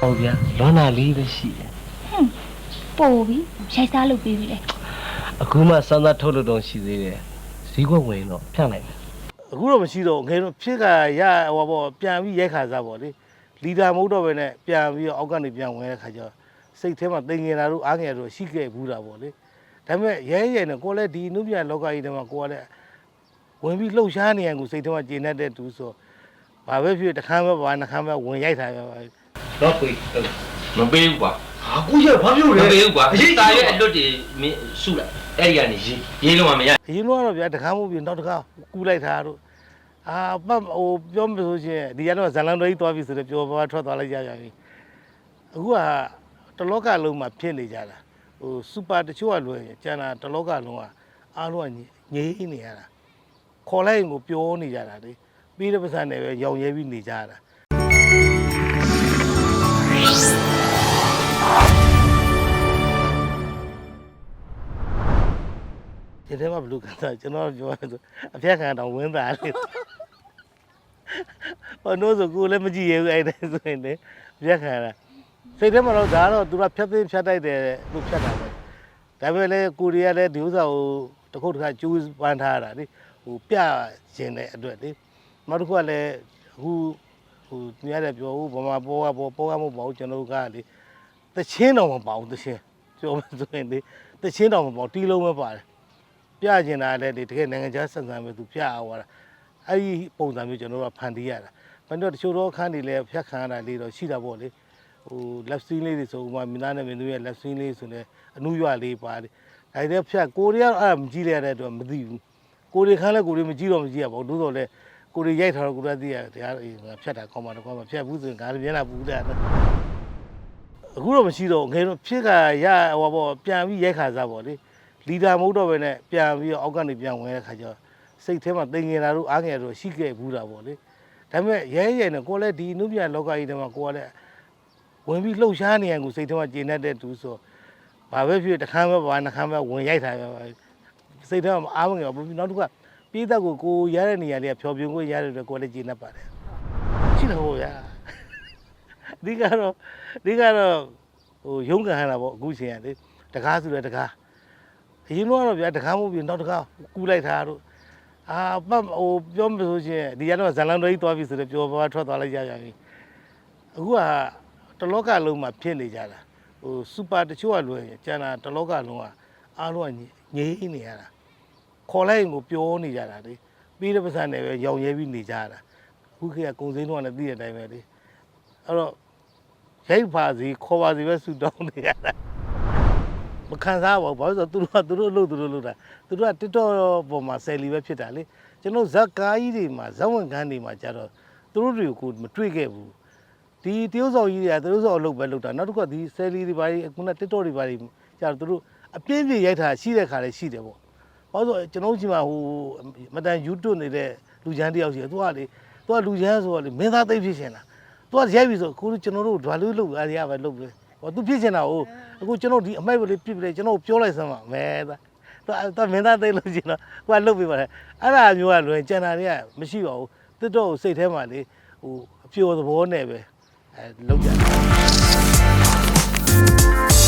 ဟုတ်ဗျာလွမ်းနာလေးပဲရှိတယ်ပို့ပြီရိုက်စားလုပ်ပြီးပြီလေအခုမှစမ်းသပ်ထုတ်လို့တော့ရှိသေးတယ်ဈေးကွက်ဝင်တော့ဖြန့်လိုက်မယ်အခုတော့မရှိတော့ဘူးငယ်တော့ဖြစ်ကရဟိုပေါ့ပြန်ပြီးရိုက်ခါစားပေါ့လေလီဒါမဟုတ်တော့ပဲနဲ့ပြန်ပြီးတော့အောက်ကနေပြန်ဝင်တဲ့ခါကျတော့စိတ်ထဲမှာတင်ငင်တာတို့အားငယ်တို့ရှိခဲ့ဘူးတာပေါ့လေဒါပေမဲ့ရဲရဲနဲ့ကိုယ်လည်းဒီနုပြလောကကြီးထဲမှာကိုယ်ကလည်းဝင်ပြီးလှုပ်ရှားနေရကိုစိတ်ထဲမှာကျဉ်တတ်တဲ့သူဆိုဘာပဲဖြစ်တခမ်းပဲဘာနှခမ်းပဲဝင်ရိုက်တာပဲပါ တော့ကိုမပေးဘူးကွာဟာကိုရဘာပြောမလဲပေးဘူးကွာအရေးတာရဲ့အလွတ်တွေမင်းစုလိုက်အဲ့ဒီကနေရေးရေးလုံးဝမရအရင်တော့ဗျာတခါမဟုတ်ပြီနောက်တခါကူးလိုက်တာတို့အာပတ်ဟိုပြောမလို့ရှိရင်ဒီရတော့ဇလန်တော်ကြီးသွားပြီဆိုတော့ပြောပါထွက်သွားလိုက်ကြပြန်ပြီအခုကတလောကလုံးမှာဖြစ်နေကြတာဟိုစူပါတချို့ကလွယ်ရင်ကျန်တာတလောကလုံးကအားလုံးကငြိမ်းနေရတာခေါ်လိုက်ရင်ကိုပြောနေကြတာလေပြီးတဲ့ပတ်စံနဲ့ပဲရောင်ရဲပြီးနေကြတာ ဒီထဲမှာဘလူးကန်တာကျွန်တော်ပြောရဆိုအပြက်ခံတော့ဝင်းသားလေးဟိုနိုးဆိုကိုလည်းမကြည့်ရဘူးအဲ့ဒါဆိုရင်လေအပြက်ခံတာစိတ်ထဲမှာတော့ဒါကတော့သူကဖြတ်သိမ်းဖြတ်တိုက်တယ်သူဖြတ်တာပဲဒါပေမဲ့လည်းကိုရီးယားလည်းဒီဥစ္စာကိုတစ်ခုတစ်ခါကျူးပန်းထားတာလေဟိုပြခြင်းတဲ့အတွက်လေနောက်တစ်ခုကလည်းအခုဟိုညရတယ်ပြောဘူးဗမာပေါ်ကပေါ်ပေါ်ကမဟုတ်ပါဘူးကျွန်တော်တို့ကလေ တချင်းတော်မပါဘူးတချင်းပြောမှဆိုရင်လေတချင်းတော်မပေါ့တီးလုံးပဲပါတယ်ပြကျင်တာလည်းဒီတကယ်နိုင်ငံခြားဆက်ဆံပဲသူပြအောင်သွားတာအဲ့ဒီပုံစံမျိုးကျွန်တော်တို့ကဖန်တီးရတာဘာလို့တချို့တော့ခန်းတွေလည်းဖြတ်ခံရတာလေးတော့ရှိတာပေါ့လေဟို left scene လေးတွေဆိုဥမာမင်းသားနဲ့မင်းတို့ရဲ့ left scene လေးဆိုလည်းအနုရွလေးပါတယ်ဒါတွေဖြတ်ကိုရီးယားအဲ့မကြည့်လိုက်ရတဲ့အတွက်မသိဘူးကိုရီးခန်းလည်းကိုရီးမကြည့်တော့မကြည့်ရပါဘူးသို့တော်လည်းကိုရီးရိုက်ထားတော့ကိုရီးသိရတရားဖြတ်တာကောင်းပါတော့ကောင်းပါဖြတ်ဘူးဆိုရင်ငါလည်းမျက်နှာပူတယ် အခုတော့မရှိတော့ငယ်တော့ဖြစ်ကရဟိုပေါ့ပြန်ပြီးရိုက်ခါစားပေါ့လေလီဒါမဟုတ်တော့ပဲနဲ့ပြန်ပြီးတော့အောက်ကနေပြန်ဝင်တဲ့ခါကျတော့စိတ်ထဲမှာတင်ငင်တာတို့အားငယ်တို့ရှိခဲ့ဘူးတာပေါ့လေဒါပေမဲ့ရဲရဲနဲ့ကိုယ်လည်းဒီနုပြလောကကြီးထဲမှာကိုယ်ကလည်းဝင်ပြီးလှုပ်ရှားနေရကိုစိတ်ထဲမှာကျဉ်တတ်တဲ့သူဆိုဘာပဲဖြစ်တခမ်းပဲဘာနှခမ်းပဲဝင်ရိုက်တာပဲပါစိတ်ထဲမှာအားမငယ်ဘူးနောက်တစ်ခါပြေးသက်ကိုကိုရတဲ့နေရာလေးကဖြောပြင်းကိုရတဲ့အတွက်ကိုယ်လည်းကျဉ်တတ်ပါတယ်ရှိတယ်ဟိုရ အဓိကတော့အဓိကတော့ဟိုရုံးကန်ဟန်တာပေါ့အခုချိန်ကလေတကားဆိုလည်းတကားအရင်တော့ဗျာတကားမဟုတ်ပြီနောက်တကားကူးလိုက်တာတို့အာပတ်ဟိုပြောမလို့ရှိရင်ဒီရတော့ဇလန်တော်ကြီးသွားပြီဆိုတော့ပြောပါထွက်သွားလိုက်ကြပြန်ပြီအခုကတလောကလုံးမှာဖြစ်နေကြတာဟိုစူပါတချို့ကလွယ်ရင်ကျန်တာတလောကလုံးကအားလုံးကငြိမ်းနေရတာခေါ်လိုက်ရင်ကိုပြောနေကြတာလေပြီးတဲ့ပတ်စံနဲ့ပဲရောင်ရဲပြီးနေကြတာအခုခေတ်ကကုံစင်းတော့လည်းသိတဲ့အတိုင်းပဲလေ အဲ့တော့ရိုက်ပါစီခေါ်ပါစီပဲဆူတောင်းနေရတာမခံစားပါဘူးဘာလို့လဲဆိုတော့သူတို့ကသူတို့လို့သူတို့လို့တာသူတို့က TikTok ပေါ်မှာဆယ်လီပဲဖြစ်တာလေကျွန်တော်ဇက်ကားကြီးတွေမှာဇက်ဝင်ကန်းတွေမှာကြတော့သူတို့တွေကိုမတွေ့ခဲ့ဘူးဒီတရုတ်ဆောင်ကြီးတွေကတရုတ်ဆောင်အလုပ်ပဲလုပ်တာနောက်တစ်ခုကဒီဆယ်လီတွေဘာတွေခုန TikTok တွေဘာတွေကြတော့သူတို့အပြင်းပြင်းရိုက်တာရှိတဲ့ခါလည်းရှိတယ်ပေါ့ဘာလို့လဲဆိုတော့ကျွန်တော်တို့ကြီးမှာဟိုမတန် YouTube နေတဲ့လူချမ်းတယောက်ရှိတယ်သူကလေသူကလူချမ်းဆိုတော့လေမင်းသားသိပ်ဖြစ်ရှင်တာ ။ तू ကရိုက်ပြီဆိုအခုကျွန်တော်တို့ဓာလူးလုပ်အားရပဲလုပ်ပြီ။ဟော तू ဖြစ်ချင်တာကိုအခုကျွန်တော်ဒီအမိုက်ပဲလေးပြစ်ပြလဲကျွန်တော်ပြောလိုက်စမ်းပါမဲသား तू သူမင်းသားသိလို့ချင်တော့ကိုကလုပ်ပြပါလေ။အဲ့ဒါမျိုးကလွယ်ကျန်တာတွေကမရှိပါဘူး။တစ်တော့ကိုစိတ်ထဲမှာလေဟိုအပျော်သဘောနဲ့ပဲအဲလုပ်ကြတယ်။